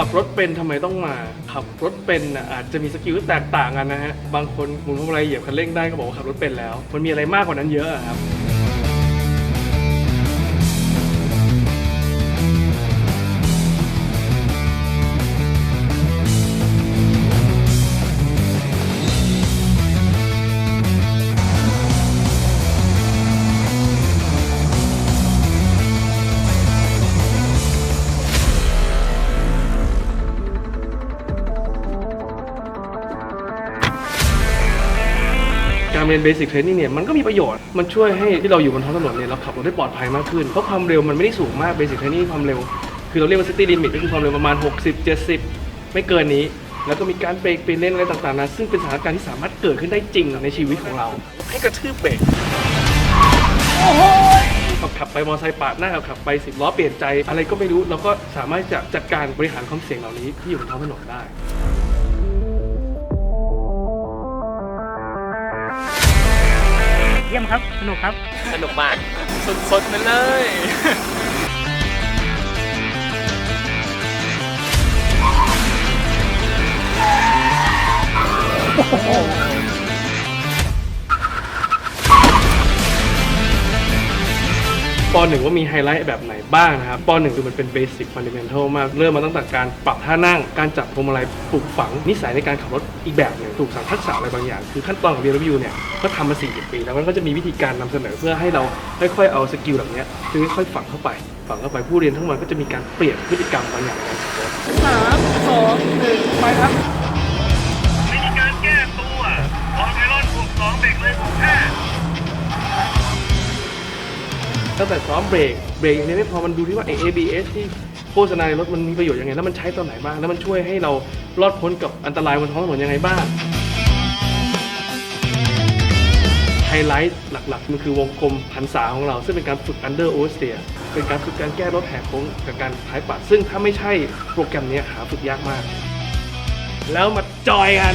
ขับรถเป็นทำไมต้องมา ขับรถเป็นน่ะอาจจะมีสกิลแตกต่างกันนะฮะ บางคนหมุนพวงมาลัยเหยียบคันเร่งได้ก็บอกว่าขับรถเป็นแล้ว มันมีอะไรมากกว่านั้นเยอะอะครับ การเรียนเบสิ c เทรนนิ่งเนี่ยมันก็มีประโยชน์ มันช่วยให้ที่เราอยู่บนท้องถนนเนี่ยเราขับรถได้ปลอดภัยมากขึ้น เพราะความเร็วมันไม่ได้สูงมากเบสิ c เทรนนิ่งความเร็ว คือเราเรียกว่า city limit ก็คือความเร็วประมาณ 60 70 ไม่เกินนี้ แล้วก็มีการเบรกเปลี่ยนเลนอะไรต่างๆนะซึ่งเป็นสถานการณ์ที่สามารถเกิดขึ้นได้จริงในชีวิตของเรา ให้กระทืบเบรกขับขับไปมอเตอร์ไซค์ปาดหน้าขับขับไปสิบล้อเปลี่ยนใจ อะไรก็ไม่รู้เราก็สามารถจะจัดการบริหารความเสี่ยงเหล่านี้ที่อยู่บนท้องถนนได้ เยี่ยมครับ สนุกครับ สนุกมาก สดๆไปเลยปห นึ่งว่ามีไฮไลท์แบบไหนบ้างนะครับปหนึ่งคือมันเป็นเบสิ c ฟันเดเมนทัลมาก เริ่มมาตั้งแต่การปรับท่านั่ง การจับพวงมาลัยปลูกฝัง นิสัยในการขับรถอีกแบบหนึ่งถูกสั่งทักษะอะไรบางอย่าง คือขั้นตอนของ BMW เนี่ย ก็ทำมา 40 ปี แล้วมันก็จะมีวิธีการนำเสนอเพื่อให้เราค่อยๆเอาสกิลแบบนี้คือค่อยๆฝังเข้าไป ฝังเข้าไปผู้เรียนทั้งหมดก็จะมีการเปลี่ยนพฤติกรรมบางอย่างในการขับรถสามสองหนึ่งไปครับ ตั้งแต่ซ้อมเบรกเบรกอย่างนี้ไม่พอมันดูที่ว่าไอ้ ABS ที่โฆษณาในรถมันมีประโยชน์ยังไง แล้วมันใช้ตอนไหนบ้าง แล้วมันช่วยให้เรารอดพ้นกับอันตรายบนท้องถนนยังไงบ้างไฮไลท์หลักๆ มันคือวงกลมพันษาของเรา ซึ่งเป็นการฝึก under oversteer เป็นการฝึกการแก้รถแหกโค้งกับการท้ายปัด ซึ่งถ้าไม่ใช่โปรแกรมนี้หาฝึกยากมาก แล้วมาจอยกัน